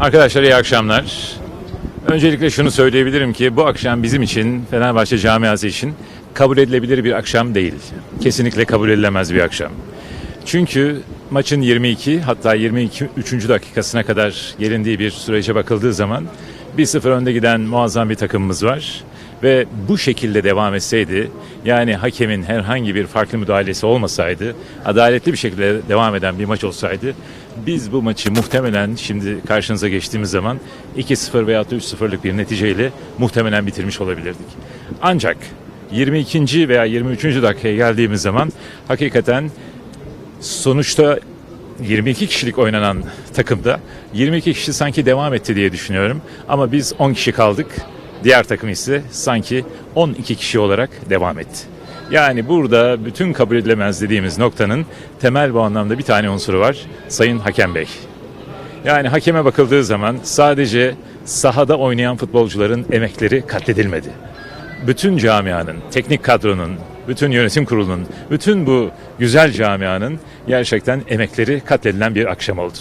Arkadaşlar iyi akşamlar. Öncelikle şunu söyleyebilirim ki bu akşam bizim için, Fenerbahçe camiası için kabul edilebilir bir akşam değil. Kesinlikle kabul edilemez bir akşam. Çünkü maçın 22 hatta 22 3. dakikasına kadar gelindiği bir sürece bakıldığı zaman 1-0 önde giden muazzam bir takımımız var. Ve bu şekilde devam etseydi yani hakemin herhangi bir farklı müdahalesi olmasaydı adaletli bir şekilde devam eden bir maç olsaydı biz bu maçı muhtemelen şimdi karşınıza geçtiğimiz zaman 2-0 veya da 3-0'lık bir neticeyle muhtemelen bitirmiş olabilirdik. Ancak 22. veya 23. dakikaya geldiğimiz zaman hakikaten sonuçta 22 kişilik oynanan takımda 22 kişi sanki devam etti diye düşünüyorum. Ama biz 10 kişi kaldık. Diğer takım ise sanki 12 kişi olarak devam etti. Yani burada bütün kabul edilemez dediğimiz noktanın temel bu anlamda bir tane unsuru var. Sayın Hakem Bey. Yani hakeme bakıldığı zaman sadece sahada oynayan futbolcuların emekleri katledilmedi bütün camianın, teknik kadronun, bütün yönetim kurulunun, bütün bu güzel camianın gerçekten emekleri katledilen bir akşam oldu.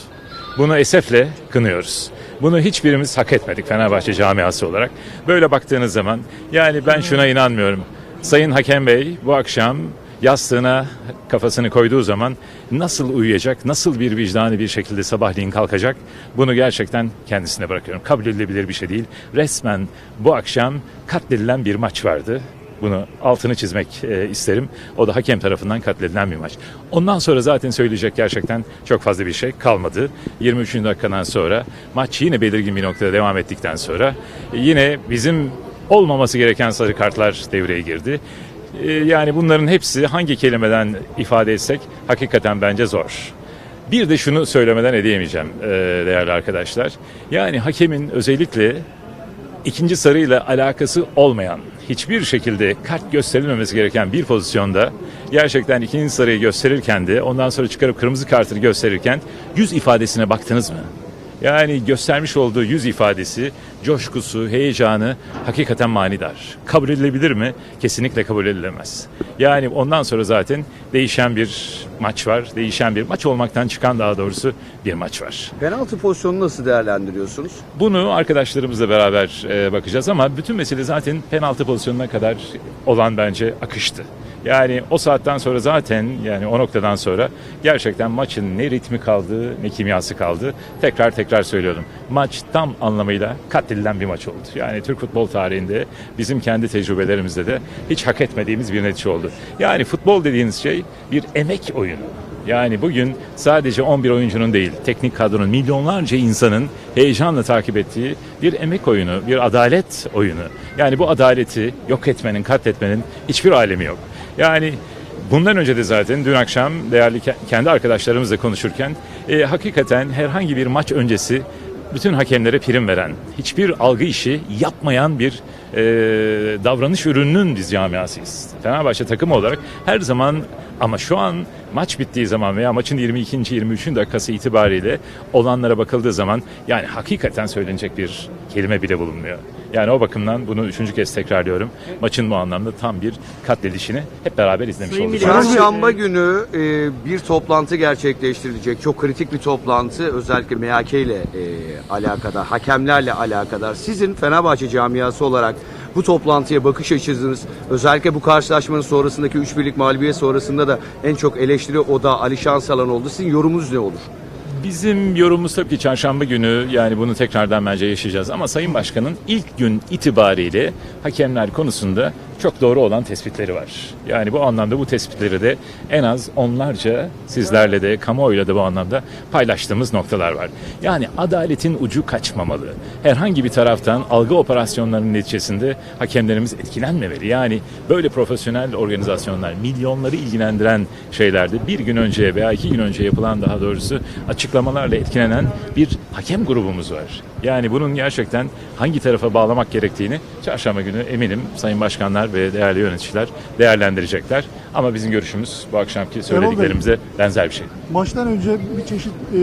Bunu esefle kınıyoruz. Bunu hiçbirimiz hak etmedik Fenerbahçe camiası olarak. Böyle baktığınız zaman yani ben şuna inanmıyorum. Sayın Hakem Bey bu akşam yastığına kafasını koyduğu zaman nasıl uyuyacak, nasıl bir vicdani bir şekilde sabahleyin kalkacak bunu gerçekten kendisine bırakıyorum. Kabul edilebilir bir şey değil. Resmen bu akşam katledilen bir maç vardı. Bunu altını çizmek e, isterim. O da hakem tarafından katledilen bir maç. Ondan sonra zaten söyleyecek gerçekten çok fazla bir şey kalmadı. 23. dakikadan sonra maç yine belirgin bir noktada devam ettikten sonra yine bizim olmaması gereken sarı kartlar devreye girdi. Ee, Yani bunların hepsi hangi kelimeden ifade etsek hakikaten bence zor. Bir de şunu söylemeden edemeyeceğim e, değerli arkadaşlar. Yani hakemin özellikle ikinci sarıyla alakası olmayan, hiçbir şekilde kart gösterilmemesi gereken bir pozisyonda gerçekten ikinci sarıyı gösterirken de ondan sonra çıkarıp kırmızı kartını gösterirken yüz ifadesine baktınız mı? Yani göstermiş olduğu yüz ifadesi, coşkusu, heyecanı hakikaten manidar. Kabul edilebilir mi? Kesinlikle kabul edilemez. Yani ondan sonra zaten değişen bir maç var. Değişen bir maç olmaktan çıkan daha doğrusu bir maç var. Penaltı pozisyonunu nasıl değerlendiriyorsunuz? Bunu arkadaşlarımızla beraber e, bakacağız ama bütün mesele zaten penaltı pozisyonuna kadar olan bence akıştı. Yani o saatten sonra zaten yani o noktadan sonra gerçekten maçın ne ritmi kaldı ne kimyası kaldı. Tekrar tekrar söylüyorum. Maç tam anlamıyla katledilen bir maç oldu. Yani Türk futbol tarihinde bizim kendi tecrübelerimizde de hiç hak etmediğimiz bir netice oldu. Yani futbol dediğiniz şey bir emek oyunu. Yani bugün sadece 11 oyuncunun değil, teknik kadronun milyonlarca insanın heyecanla takip ettiği bir emek oyunu, bir adalet oyunu. Yani bu adaleti yok etmenin, katletmenin hiçbir alemi yok. Yani bundan önce de zaten dün akşam değerli ke- kendi arkadaşlarımızla konuşurken e, hakikaten herhangi bir maç öncesi bütün hakemlere prim veren, hiçbir algı işi yapmayan bir e, davranış ürününün biz camiasıyız. Fenerbahçe takımı olarak her zaman ama şu an maç bittiği zaman veya maçın 22. 23. dakikası itibariyle olanlara bakıldığı zaman yani hakikaten söylenecek bir kelime bile bulunmuyor. Yani o bakımdan bunu üçüncü kez tekrarlıyorum. Maçın bu anlamda tam bir katledişini hep beraber izlemiş olduk. Çarşamba günü e, bir toplantı gerçekleştirilecek. Çok kritik bir toplantı. Özellikle MHK ile e, alakadar, hakemlerle alakadar. Sizin Fenerbahçe camiası olarak bu toplantıya bakış açınız, özellikle bu karşılaşmanın sonrasındaki 3 birlik mağlubiyet sonrasında da en çok eleştiri o da Ali Şansalan oldu. Sizin yorumunuz ne olur? Bizim yorumumuz tabii ki çarşamba günü yani bunu tekrardan bence yaşayacağız. Ama Sayın Başkan'ın ilk gün itibariyle hakemler konusunda çok doğru olan tespitleri var. Yani bu anlamda bu tespitleri de en az onlarca sizlerle de kamuoyuyla da bu anlamda paylaştığımız noktalar var. Yani adaletin ucu kaçmamalı. Herhangi bir taraftan algı operasyonlarının neticesinde hakemlerimiz etkilenmemeli. Yani böyle profesyonel organizasyonlar milyonları ilgilendiren şeylerde bir gün önce veya iki gün önce yapılan daha doğrusu açıklamalarla etkilenen bir hakem grubumuz var. Yani bunun gerçekten hangi tarafa bağlamak gerektiğini çarşamba günü eminim Sayın Başkanlar ve değerli yöneticiler değerlendirecekler. Ama bizim görüşümüz bu akşamki söylediklerimize benzer bir şey. Maçtan önce bir çeşit e,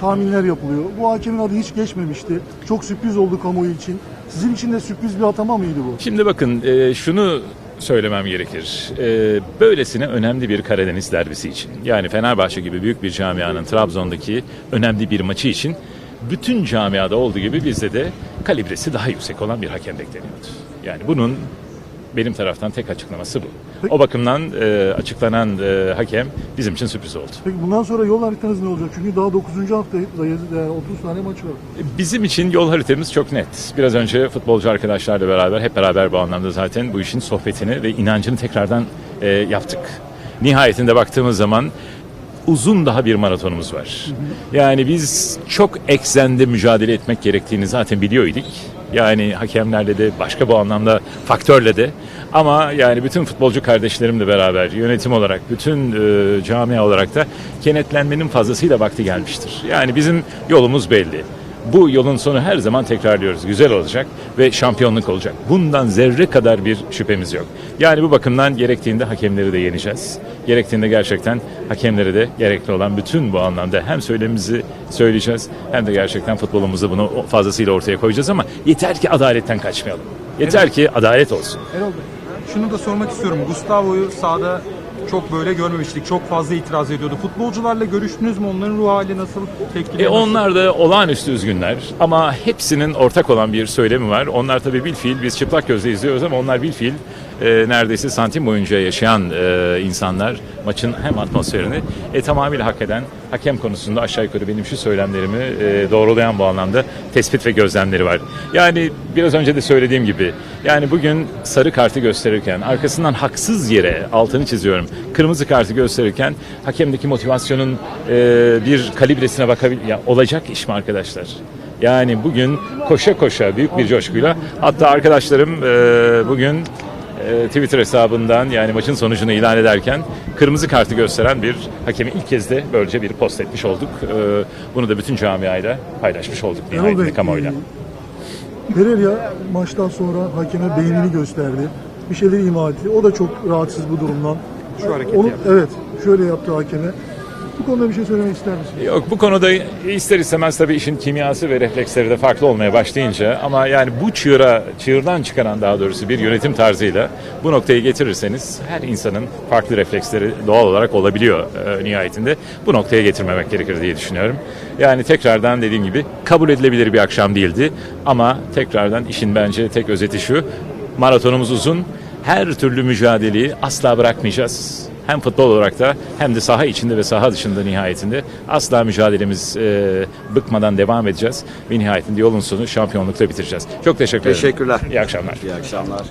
tahminler yapılıyor. Bu hakemin adı hiç geçmemişti. Çok sürpriz oldu kamuoyu için. Sizin için de sürpriz bir atama mıydı bu? Şimdi bakın e, şunu söylemem gerekir. E, böylesine önemli bir Karadeniz derbisi için yani Fenerbahçe gibi büyük bir camianın Trabzon'daki önemli bir maçı için bütün camiada olduğu gibi bizde de kalibresi daha yüksek olan bir hakem bekleniyordu. Yani bunun benim taraftan tek açıklaması bu. O bakımdan e, açıklanan e, hakem bizim için sürpriz oldu. Peki bundan sonra yol haritanız ne olacak? Çünkü daha 9. haftadayız. Yani 30 tane maç var. Bizim için yol haritamız çok net. Biraz önce futbolcu arkadaşlarla beraber hep beraber bu anlamda zaten bu işin sohbetini ve inancını tekrardan e, yaptık. Nihayetinde baktığımız zaman uzun daha bir maratonumuz var. Yani biz çok eksende mücadele etmek gerektiğini zaten biliyorduk. Yani hakemlerle de başka bu anlamda faktörle de ama yani bütün futbolcu kardeşlerimle beraber yönetim olarak bütün e, camia olarak da kenetlenmenin fazlasıyla vakti gelmiştir. Yani bizim yolumuz belli. Bu yolun sonu her zaman tekrarlıyoruz. Güzel olacak ve şampiyonluk olacak. Bundan zerre kadar bir şüphemiz yok. Yani bu bakımdan gerektiğinde hakemleri de yeneceğiz. Gerektiğinde gerçekten hakemlere de gerekli olan bütün bu anlamda hem söylemimizi söyleyeceğiz hem de gerçekten futbolumuzda bunu fazlasıyla ortaya koyacağız ama yeter ki adaletten kaçmayalım. Yeter ki adalet olsun. Erol Bey, şunu da sormak istiyorum. Gustavo'yu sahada çok böyle görmemiştik. Çok fazla itiraz ediyordu. Futbolcularla görüştünüz mü? Onların ruh hali nasıl? Tepkileri E nasıl? onlar da olağanüstü üzgünler ama hepsinin ortak olan bir söylemi var. Onlar tabii bil fiil biz çıplak gözle izliyoruz ama onlar bil fiil e, neredeyse santim boyunca yaşayan e, insanlar maçın hem atmosferini e, tamamıyla hak eden hakem konusunda aşağı yukarı benim şu söylemlerimi e, doğrulayan bu anlamda tespit ve gözlemleri var. Yani biraz önce de söylediğim gibi yani bugün sarı kartı gösterirken arkasından haksız yere altını çiziyorum kırmızı kartı gösterirken hakemdeki motivasyonun e, bir kalibresine bakabilir ya olacak iş mi arkadaşlar? Yani bugün koşa koşa büyük bir coşkuyla hatta arkadaşlarım e, bugün e, Twitter hesabından yani maçın sonucunu ilan ederken kırmızı kartı gösteren bir hakemi ilk kez de böylece bir post etmiş olduk. E, bunu da bütün camiayla paylaşmış olduk nihayetinde Bey, kamuoyuyla. e, Pereira maçtan sonra hakeme beynini gösterdi. Bir şeyleri ima etti. O da çok rahatsız bu durumdan. Şu hareketi Onu, yaptı. Evet, şöyle yaptı hakeme. Bu konuda bir şey söylemek ister misiniz? Yok bu konuda ister istemez tabii işin kimyası ve refleksleri de farklı olmaya başlayınca ama yani bu çığıra, çığırdan çıkaran daha doğrusu bir yönetim tarzıyla bu noktayı getirirseniz her insanın farklı refleksleri doğal olarak olabiliyor e, nihayetinde. Bu noktaya getirmemek gerekir diye düşünüyorum. Yani tekrardan dediğim gibi kabul edilebilir bir akşam değildi ama tekrardan işin bence tek özeti şu maratonumuz uzun her türlü mücadeleyi asla bırakmayacağız. Hem futbol olarak da hem de saha içinde ve saha dışında nihayetinde asla mücadelemiz e, bıkmadan devam edeceğiz. Ve nihayetinde yolun sonu şampiyonlukla bitireceğiz. Çok teşekkür ederim. Teşekkürler. İyi akşamlar. İyi akşamlar.